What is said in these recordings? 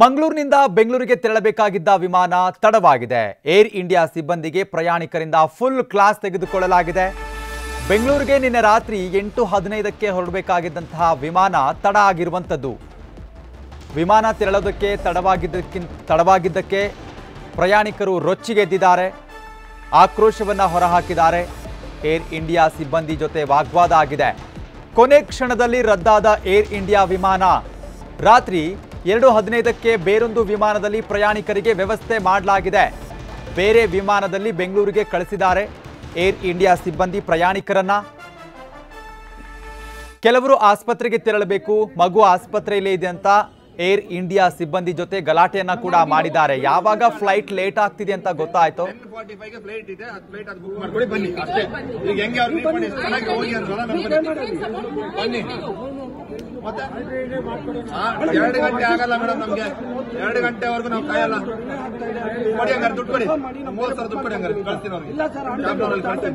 ಮಂಗಳೂರಿನಿಂದ ಬೆಂಗಳೂರಿಗೆ ತೆರಳಬೇಕಾಗಿದ್ದ ವಿಮಾನ ತಡವಾಗಿದೆ. ಏರ್ ಇಂಡಿಯಾ ಸಿಬ್ಬಂದಿಗೆ ಪ್ರಯಾಣಿಕರಿಂದ ಫುಲ್ ಕ್ಲಾಸ್ ತೆಗೆದುಕೊಳ್ಳಲಾಗಿದೆ. ಬೆಂಗಳೂರಿಗೆ ನಿನ್ನೆ ರಾತ್ರಿ ಎಂಟು ಹದಿನೈದಕ್ಕೆ ಹೊರಡಬೇಕಾಗಿದ್ದಂತಹ ವಿಮಾನ ತಡ ಆಗಿರುವಂಥದ್ದು. ವಿಮಾನ ತೆರಳೋದಕ್ಕೆ ತಡವಾಗಿದ್ದಕ್ಕಿಂತ ತಡವಾಗಿದ್ದಕ್ಕೆ ಪ್ರಯಾಣಿಕರು ರೊಚ್ಚಿಗೆದ್ದಿದ್ದಾರೆ ಆಕ್ರೋಶವನ್ನು ಹೊರಹಾಕಿದ್ದಾರೆ. ಏರ್ ಇಂಡಿಯಾ ಸಿಬ್ಬಂದಿ ಜೊತೆ ವಾಗ್ವಾದ ಆಗಿದೆ. ಕೊನೆ ಕ್ಷಣದಲ್ಲಿ ರದ್ದಾದ ಏರ್ ಇಂಡಿಯಾ ವಿಮಾನ ರಾತ್ರಿ ಎರಡು ಹದಿನೈದಕ್ಕೆ ಬೇರೊಂದು ವಿಮಾನದಲ್ಲಿ ಪ್ರಯಾಣಿಕರಿಗೆ ವ್ಯವಸ್ಥೆ ಮಾಡಲಾಗಿದೆ. ಬೇರೆ ವಿಮಾನದಲ್ಲಿ ಬೆಂಗಳೂರಿಗೆ ಕಳಿಸಿದ್ದಾರೆ. ಏರ್ ಇಂಡಿಯಾ ಸಿಬ್ಬಂದಿ ಪ್ರಯಾಣಿಕರನ್ನ. ಕೆಲವರು ಆಸ್ಪತ್ರೆಗೆ ತೆರಳಬೇಕು, ಮಗು ಆಸ್ಪತ್ರೆಯಲ್ಲೇ ಇದೆ ಅಂತ ಏರ್ ಇಂಡಿಯಾ ಸಿಬ್ಬಂದಿ ಜೊತೆ ಗಲಾಟೆಯನ್ನ ಕೂಡ ಮಾಡಿದ್ದಾರೆ. ಯಾವಾಗ ಫ್ಲೈಟ್ ಲೇಟ್ ಆಗ್ತಿದೆ ಅಂತ ಗೊತ್ತಾಯ್ತು? ಎರಡು ಗಂಟೆ ಆಗಲ್ಲ ಮೇಡಮ್ ನಮ್ಗೆ. ಎರಡು ಗಂಟೆವರೆಗೂ ನಾವು ಕಾಯಲ್ಲ. ಕೊಡಿ ಹಂಗಾರೆ ದುಡ್ಡು ಕೊಡಿ. ಮೂವತ್ತು ಸಾವಿರ ದುಡ್ಡು ಕೊಡಿ ಹಂಗಾರೆ. ಕಳಿಸ್ತೀನಿ ಅವ್ರಿಗೆ. ಕಳ್ಸ್ತೀನಿ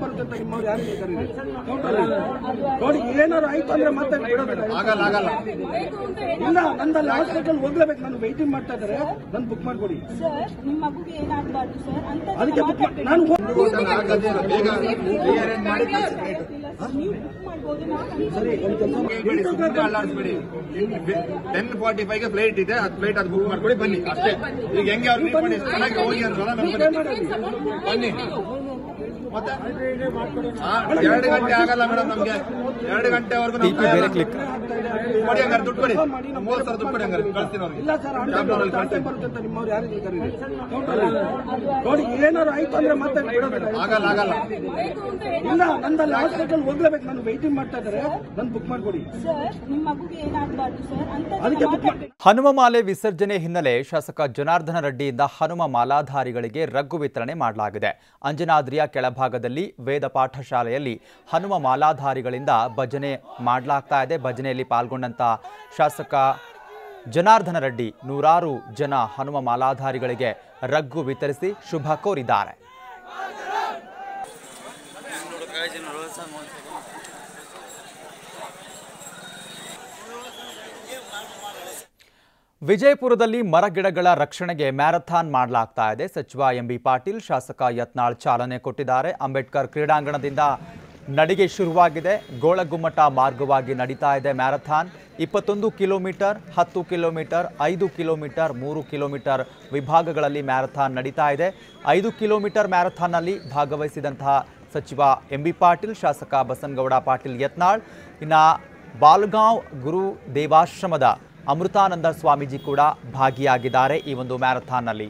ನೋಡಿ ಏನಾರು ಆಯ್ತು ಅಂದ್ರೆ ಮತ್ತೆ ಬಿಡೋದಿಲ್ಲ. ಆಗಲ್ಲ ಆಗಲ್ಲ. ಇಲ್ಲ ನಂದಲ್ಲಿ ಹಾಸ್ಪಿಟಲ್ ಹೋಗ್ಲೇಬೇಕು ನಾನು ವೈಟಿಂಗ್ ಮಾಡ್ತಾ ಇದ್ದಾರೆ. ನನ್ ಬುಕ್ ಮಾಡ್ಕೊಡಿ. ಸರ್ ನಿಮ್ಮ ಮಗುಗೆ ಏನಾಗಬಾರ್ದು ಸರ್? ಅಂತ ಅದಕ್ಕೆ ಬುಕ್ ನಾನು ಬೇಗ ಮಾಡಿ ಅಲ್ಲಾಡ್ಸ್ಬೇಡಿ ಟೆನ್ ಫಾರ್ಟಿ ಫೈವ್ ಫ್ಲೈಟ್ ಇದೆ ಅದು ಫ್ಲೈಟ್ ಅದು ಬುಕ್ ಮಾಡ್ಕೊಡಿ ಬನ್ನಿ ಅಷ್ಟೇ ಈಗ ಹೆಂಗೆ ಅವ್ರು ರೀಫಂಡ್ ಚೆನ್ನಾಗಿ ಹೋಗಿ ಅಂತ ಬನ್ನಿ ಮತ್ತೆ ಎರಡು ಗಂಟೆ ಆಗಲ್ಲ ಮೇಡಮ್ ನಮ್ಗೆ ಎರಡು ಗಂಟೆವರೆಗೂ ನಾವು ಬೇರೆ ಕ್ಲಿಕ್ ಕೊಡಿ ಹಂಗಾರೆ ದುಡ್ಡು ಕೊಡಿ. ಮೂವತ್ತು ಸಾವಿರ ದುಡ್ಡು ಕೊಡಿ ಹಂಗಾರೆ ಕಳ್ಸ್ತೀನಿ ಅವ್ರಿಗೆ. ಇಲ್ಲ ಸರ್ ಕ್ಯಾಬ್ನವ್ರಲ್ಲಿ ಆಟೋ ಅಂತ ನಿಮ್ಮವ್ರು ಯಾರು ಕರೀರಿ ನೋಡಿ ಏನಾರು ಆಯ್ತು ಅಂದ್ರೆ ಮತ್ತೆ. ಆಗಲ್ಲ ಆಗಲ್ಲ. ಇಲ್ಲ ನಂದಲ್ಲಿ ಹಾಸ್ಪಿಟಲ್ ಹೋಗ್ಲೇಬೇಕು. ನಾನು ವೈಟಿಂಗ್ ಮಾಡ್ತಾ ಇದ್ದಾರೆ. ನಾನು ಬುಕ್ ಮಾಡ್ಕೊಡಿ. ಹನುಮಮಾಲೆ ವಿಸರ್ಜನೆ ಹಿನ್ನೆಲೆ ಶಾಸಕ ಜನಾರ್ದನ ರೆಡ್ಡಿಯಿಂದ ಹನುಮ ಮಾಲಾಧಾರಿಗಳಿಗೆ ರಗ್ಗು ವಿತರಣೆ ಮಾಡಲಾಗಿದೆ. ಅಂಜನಾದ್ರಿಯ ಕೆಳಭಾಗದಲ್ಲಿ ವೇದ ಪಾಠಶಾಲೆಯಲ್ಲಿ ಹನುಮ ಮಾಲಾಧಾರಿಗಳಿಂದ ಭಜನೆ ಮಾಡಲಾಗ್ತಾ ಇದೆ. ಭಜನೆಯಲ್ಲಿ ಪಾಲ್ಗೊಂಡಂತ ಶಾಸಕ ಜನಾರ್ದನ ರೆಡ್ಡಿ ನೂರಾರು ಜನ ಹನುಮ ಮಾಲಾಧಾರಿಗಳಿಗೆ ರಗ್ಗು ವಿತರಿಸಿ ಶುಭ ಕೋರಿದ್ದಾರೆ. ವಿಜಯಪುರದಲ್ಲಿ ಮರಗಿಡಗಳ ರಕ್ಷಣೆಗೆ ಮ್ಯಾರಥಾನ್ ಮಾಡಲಾಗ್ತಾ ಇದೆ. ಸಚಿವ ಎಂಬಿ ಪಾಟೀಲ್ ಶಾಸಕ ಯತ್ನಾಳ್ ಚಾಲನೆ ಕೊಟ್ಟಿದ್ದಾರೆ. ಅಂಬೇಡ್ಕರ್ ಕ್ರೀಡಾಂಗಣದಿಂದ ನಡಿಗೆ ಶುರುವಾಗಿದೆ. ಗೋಳಗುಮ್ಮಟ ಮಾರ್ಗವಾಗಿ ನಡೀತಾ ಇದೆ ಮ್ಯಾರಥಾನ್. ಇಪ್ಪತ್ತೊಂದು ಕಿಲೋಮೀಟರ್, ಹತ್ತು ಕಿಲೋಮೀಟರ್, ಐದು ಕಿಲೋಮೀಟರ್, ಮೂರು ಕಿಲೋಮೀಟರ್ ವಿಭಾಗಗಳಲ್ಲಿ ಮ್ಯಾರಥಾನ್ ನಡೀತಾ ಇದೆ. ಐದು ಕಿಲೋಮೀಟರ್ ಮ್ಯಾರಥಾನ್ನಲ್ಲಿ ಭಾಗವಹಿಸಿದಂತಹ ಸಚಿವ ಎಂ ಬಿ ಪಾಟೀಲ್, ಶಾಸಕ ಬಸನಗೌಡ ಪಾಟೀಲ್ ಯತ್ನಾಳ್, ಇನ್ನು ಬಾಲ್ಗಾಂವ್ ಗುರು ದೇವಾಶ್ರಮದ ಅಮೃತಾನಂದ ಸ್ವಾಮೀಜಿ ಕೂಡ ಭಾಗಿಯಾಗಿದ್ದಾರೆ ಈ ಒಂದು ಮ್ಯಾರಥಾನ್ನಲ್ಲಿ.